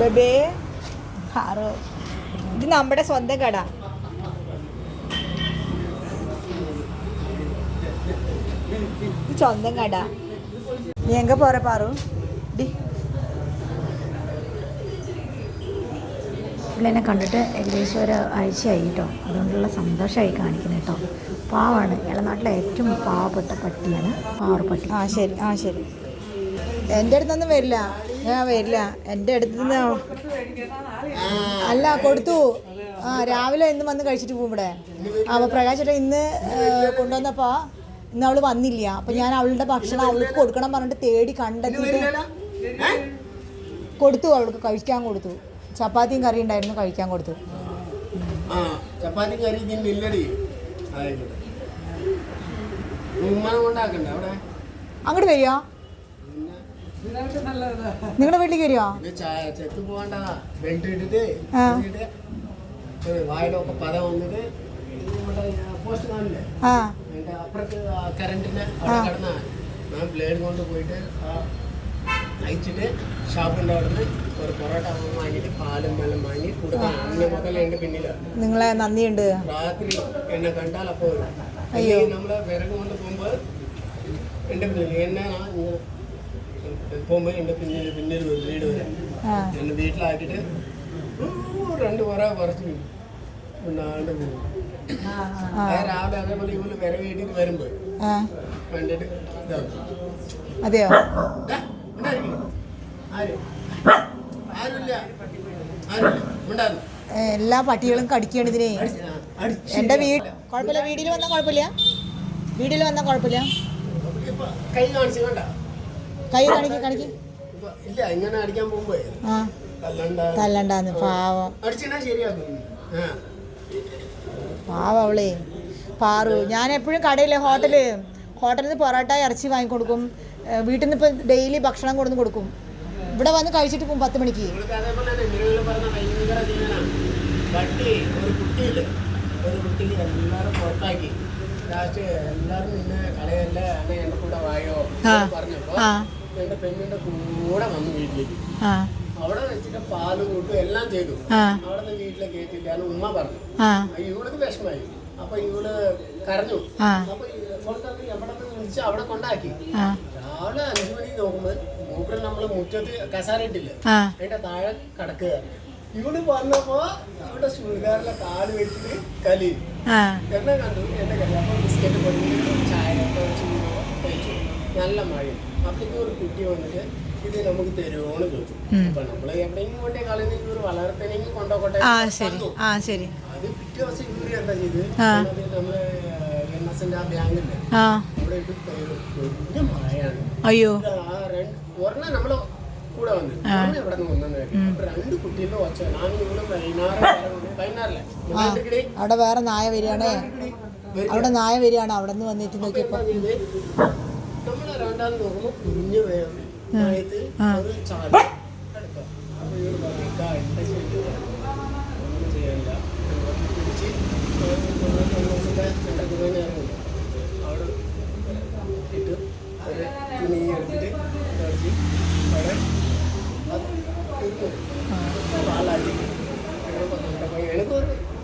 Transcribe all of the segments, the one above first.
ബബേ. ഹാറോ. ഇത് നമ്മുടെ സ്വന്തം കട. ഇത് സ്വന്തം കട. നീ എങ്ക പോറ പാറു? ഡി. പുള്ളിനെ കണ്ടിട്ട് ഏകദേശം ഒരു ആഴ്ചയായി കേട്ടോ അതുകൊണ്ടുള്ള സന്തോഷമായി കാണിക്കുന്നത് കേട്ടോ പാവാണ്. ഇളനാട്ടിലെ ഏറ്റവും പാവപ്പെട്ട പട്ടിയാണ് പട്ടി. ആ ശരി. ആ ശരി. എന്റെ അടുത്തൊന്നും വരില്ല. ഞാൻ വരില്ല. എന്റെ അടുത്ത് നിന്ന് അല്ല കൊടുത്തു. ആ രാവിലെ ഇന്ന് വന്ന് കഴിച്ചിട്ട് പോകും ഇവിടെ. ആ അപ്പോൾ പ്രകാശ് ചേട്ടൻ ഇന്ന് കൊണ്ടുവന്നപ്പോ കൊണ്ടുവന്നപ്പോൾ ഇന്ന് അവൾ വന്നില്ല. അപ്പം ഞാൻ അവളുടെ ഭക്ഷണം അവൾക്ക് കൊടുക്കണം പറഞ്ഞിട്ട് തേടി കണ്ടെത്തിയിട്ട് കൊടുത്തു അവൾക്ക് കഴിക്കാൻ കൊടുത്തു. ചപ്പാത്തിയും കറി ഉണ്ടായിരുന്നു കഴിക്കാൻ കൊടുത്തു. കറി തിന്നില്ലടി അങ്ങോട്ട് വരിക നിങ്ങളുടെ വീട്ടിലേക്ക് വരുമോ ചെത്ത് പോകണ്ട. ബെൽറ്റ് ഇട്ടിട്ട് ആ. ഇട്ടിട്ട് ഒരു വായിലൊക്കെ പത വന്നിട്ട് ഇത് നമ്മുടെ പോസ്റ്റ് കാണില്ലേ ആ. അതിന്റെ അപ്പുറത്ത് ആ കറണ്ടിന് അവിടെ കിടന്ന. ഞാൻ ബ്ലേഡ് കൊണ്ട് പോയിട്ട് ആ അയച്ചിട്ട് ഷാപ്പിന്റെ അവിടെ നിന്ന് ഒരു പൊറോട്ട വാങ്ങിയിട്ട് പാലും വെള്ളം വാങ്ങി കൊടുക്കാൻ. അന്ന് മുതൽ എന്റെ പിന്നിലാണ് നിങ്ങളെ നന്ദിയുണ്ട്. രാത്രി എന്നെ കണ്ടാൽ അപ്പോൾ നമ്മളെ അയ്യോ. അല്ലെങ്കിൽ നമ്മൾ വിറക് കൊണ്ട് പോകുമ്പോൾ എന്റെ എന്നെ പോകുമ്പോൾ എന്റെ പിന്നിൽ പിന്നിൽ ഒരു വീട് വരാം ആ. എന്നെ വീട്ടിലാക്കിയിട്ട് രണ്ട് കുറേ കുറച്ച് ഉണ്ടാണ്ട് പോകും ആ അത് രാവിലെ അതേപോലെ ഇവർ വിറക് കിട്ടിയിട്ട് വരുമ്പോ കണ്ടിട്ട് അതെയോ? എല്ലാ പട്ടികളും കടിക്കുകയാണ് ഇതിനെ. എന്റെ എന്റെ വീട് കുഴപ്പമില്ല. വീട്ടിൽ വന്നാൽ കുഴപ്പമില്ല? വീട്ടിൽ വന്നാൽ കുഴപ്പമില്ല? കൈ കാണിച്ചു കണ്ട? കൈ കാണിക്ക് കാണിക്ക്. ഇല്ല ഇങ്ങനെ അടിക്കാൻ പോകുമ്പോ ആ. തല്ലണ്ട. തല്ലണ്ടാന്ന് പാവം. പാവം അവളേ. പാറു ഞാൻ എപ്പോഴും കടയിൽ ഹോട്ടൽ. ഹോട്ടലിൽ നിന്ന് പൊറോട്ട ഇറച്ചി വാങ്ങിക്കൊടുക്കും വീട്ടിൽ നിന്ന് ഇപ്പം ഡെയിലി ഭക്ഷണം കൊടുന്ന് കൊടുക്കും. ഇവിടെ വന്ന് കഴിച്ചിട്ട് പോകും പത്ത് മണിക്ക്. പറഞ്ഞ എല്ലാവരും എല്ലാവരും നിന്നെ കളയല്ലേ? എന്റെ കൂടെ വായോ? ആ. ആ പെണ്ണിന്റെ കൂടെ വന്നു വീട്ടിലേക്ക്. അവിടെ വെച്ചിട്ട് പാൽ കൂട്ടും എല്ലാം ചെയ്തു. അവിടെ നിന്ന് വീട്ടിലെ കയറ്റില്ലാന്ന് ഉമ്മ പറഞ്ഞു. ഇവൾക്ക് വിഷമായി. അപ്പൊ ഇവൾ കരഞ്ഞു. അപ്പൊ കൊണ്ടുവന്ന് എവിടെ നിന്ന് വിളിച്ച് അവിടെ കൊണ്ടാക്കി. രാവിലെ അഞ്ചു മണി നോക്കുമ്പോ മൂപ്പര് നമ്മൾ മുറ്റത്ത് കസാരയിട്ടില്ല അതിന്റെ താഴെ കിടക്കുക. ഇവൾ വന്നപ്പോ ഇവിടെ ചുരിദാറിലെ കാൽ വെച്ചിട്ട് കലി. എന്നെ കണ്ടു എന്നെ കലി അപ്പൊ ബിസ്ക്കറ്റ് പൊടി ചായ നല്ല മഴയും. അപ്പോഴേക്കും ഒരു കുട്ടി വന്നിട്ട് ഇത് നമുക്ക് തരുമോന്ന് ചോദിച്ചു. അപ്പൊ നമ്മൾ എവിടെയെങ്കിലും കൊണ്ടേ കളഞ്ഞെങ്കിൽ ഒരു വളർത്തനെങ്കിൽ കൊണ്ടോട്ടെ ആ ശരി. ആ ശരി. അത് പിറ്റേ ദിവസം ഇവർ എന്താ ചെയ്ത് നമ്മൾ എൻ എസിന്റെ ആ ബാങ്കില്ലേ അവിടെ ഇട്ട് വലിയ മഴയാണ് അയ്യോ. ഇത് ആ രണ്ട് ഒരെണ്ണം നമ്മൾ കൂടെ വന്നു. എവിടെ നിന്ന് വന്നു. രണ്ട് കുട്ടികളുടെ ഒച്ച. ഞാൻ ഇവിടെ വൈകുന്നേരം അവിടെ വേറെ നായ വരികയാണേ. അവിടെ നായ വരികയാണ്. അവിടെ നിന്ന് വന്നിട്ട് നോക്കിയപ്പോൾ എന്താ ചെയ്ത് നമ്മൾ രണ്ടാമത് നോക്കുമ്പോ കുഞ്ഞു വേഗം മഴയത്ത് അത് ചാടി അടുക്ക അപ്പൊ ഇവർ പറഞ്ഞു "ഇക്കാ, എന്താ ഒന്നും ചെയ്യാനില്ല പിടിച്ച് തൊണ്ണൂറ്റൊമ്പതിന്റെ രണ്ടായിരത്തി നേരം അവിടെ ഇട്ട് ഒരു തുണി എടുത്തിട്ട് അടിച്ച് അവിടെ അത് ഇട്ടു. പാലാക്കി അങ്ങനെ പന്ത്രണ്ട് അപ്പൊ എനിക്ക്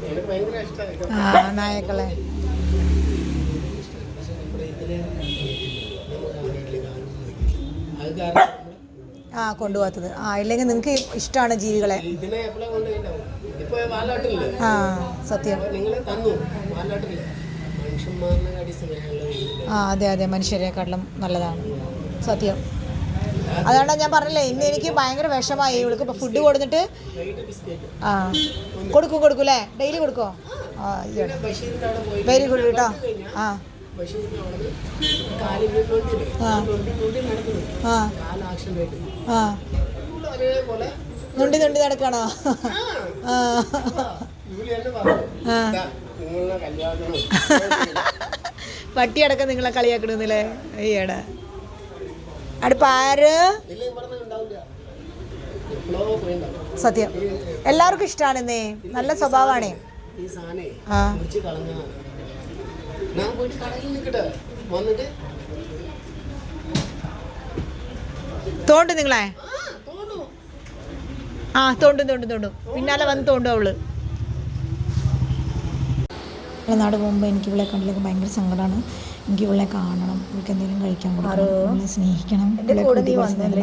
എനിക്ക് ഭയങ്കര ഇഷ്ടമായി ആ നായക്കളെ അത് കാരണം ആ കൊണ്ടുപോകാത്തത്. ആ ഇല്ലെങ്കിൽ നിങ്ങൾക്ക് ഇഷ്ടമാണ് ജീവികളെ. ആ സത്യം. ആ അതെ അതെ. മനുഷ്യരെക്കാട്ടിലും നല്ലതാണ്. സത്യം. അതുകൊണ്ടാണ് ഞാൻ പറഞ്ഞില്ലേ ഇന്ന് എനിക്ക് ഭയങ്കര വിഷമായി ഇവൾക്ക് ഇപ്പോൾ ഫുഡ് കൊടുത്തിട്ട് ആ കൊടുക്കും കൊടുക്കും അല്ലേ? ഡെയിലി കൊടുക്കോ? ആ വെരി ഗുഡ് കേട്ടോ. ആ. ആ. തൊണ്ടി തൊണ്ടി നടക്കുന്നു അതേപോലെ നുണ്ടി നുണ്ടി നടക്കണോ. "ദാ, നിങ്ങളെ അടുപ്പാര് കളിയാക്കണമെന്നില്ലേ അയ്യടാ. അടുപ്പ് ആര്? ഇല്ലേ ഉണ്ടാവില്ല. സത്യം. എല്ലാവർക്കും ഇഷ്ടമാണെന്നേ നല്ല സ്വഭാവമാണേ. ആ. ഞാൻ പോയിട്ട് കടയിൽ നിൽക്കട്ടെ. വന്നിട്ട്? തോണ്ട് നിങ്ങളെ? ആ തോണ്ടും. തോണ്ടും തോണ്ടും പിന്നാലെ വന്ന് തോണ്ടും അവൾ. നാട് പോകുമ്പോൾ എനിക്ക് ഇവളെ കണ്ടില്ലെങ്കിൽ ഭയങ്കര സങ്കടമാണ് എനിക്ക് ഇവളെ കാണണം ഇവൾക്ക് എന്തെങ്കിലും കഴിക്കാൻ കൊടുക്കണം ഇവളെ സ്നേഹിക്കണം ഇവളെ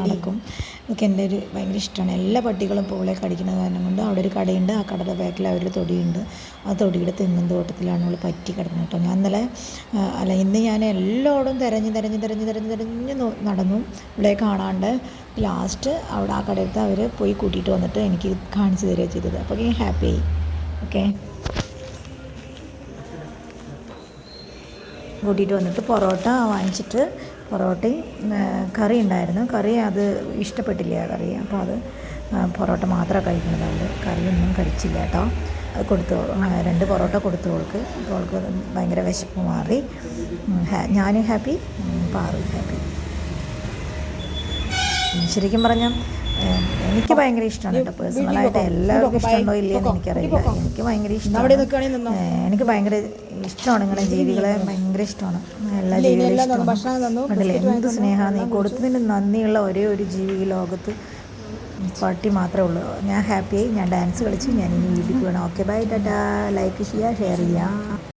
നടക്കും. ഇതൊക്കെ എന്റെ ഒരു ഭയങ്കര ഇഷ്ടമാണ്. എല്ലാ പട്ടികളും ഇപ്പോൾ ഇവളെ കടിക്കുന്ന കാരണം കൊണ്ട് അവിടെ ഒരു കടയുണ്ട് ആ കടയുടെ ബാക്കിൽ അവരുടെ തൊടിയുണ്ട്. ആ തൊടിയുടെ തെങ്ങും തോട്ടത്തിലാണ് ഇവൾ പറ്റി കിടക്കുന്നത് കേട്ടോ. ഞാൻ ഇന്നലെ അല്ല ഇന്ന് ഞാൻ എല്ലായിടും തിരഞ്ഞ് തിരഞ്ഞ് തിരഞ്ഞ് തിരഞ്ഞ് തിരഞ്ഞ് നടന്നു ഇവളെ കാണാണ്ട്. ലാസ്റ്റ് അവിടെ ആ കടയത്ത് അവർ പോയി കൂട്ടിയിട്ട് വന്നിട്ട് എനിക്ക് കാണിച്ചു തരിക ചെയ്തത്. അപ്പോൾ ഞാൻ ഹാപ്പിയായി ഓക്കെ കൂട്ടിയിട്ട് വന്നിട്ട് പൊറോട്ട വാങ്ങിച്ചിട്ട് പൊറോട്ടയും കറി ഉണ്ടായിരുന്നു. കറി അത് ഇഷ്ടപ്പെട്ടില്ല കറി. അപ്പോൾ അത് പൊറോട്ട മാത്രമേ കഴിക്കുന്നത് അവൾ കറിയൊന്നും കഴിച്ചില്ല കേട്ടോ. അത് കൊടുത്തു രണ്ട് പൊറോട്ട കൊടുത്തു അവൾക്ക്. അപ്പോൾ അവൾക്ക് ഭയങ്കര വിശപ്പ് മാറി. ഞാൻ ഹാപ്പി പാറും ഹാപ്പി. ശരിക്കും പറഞ്ഞാൽ എനിക്ക് ഭയങ്കര ഇഷ്ടമാണ് കേട്ടോ പേഴ്സണലായിട്ട് എല്ലാവർക്കും ഇഷ്ടമുണ്ടോ ഇല്ലയെന്ന് എനിക്കറിയില്ല. എനിക്ക് ഭയങ്കര ഇഷ്ടമാണ് എനിക്ക് ഭയങ്കര ഇഷ്ടമാണ് ഇങ്ങനെ ജീവികളെ ഭയങ്കര ഇഷ്ടമാണ്. എല്ലാ ജീവികളും ഇഷ്ടമാണ്. കണ്ടില്ലേ എന്ത് സ്നേഹമാണ് നീ കൊടുത്തതിന് നന്ദിയുള്ള ഒരേ ഒരു ജീവി ലോകത്ത് പാട്ടി മാത്രമേ ഉള്ളൂ. ഞാൻ ഹാപ്പിയായി ഞാൻ ഡാൻസ് കളിച്ചു ഞാൻ ഇനി വീട്ടിൽ പോകണം ഓക്കെ ബൈ ടാറ്റാ. ലൈക്ക് ചെയ്യുക ഷെയർ ചെയ്യുക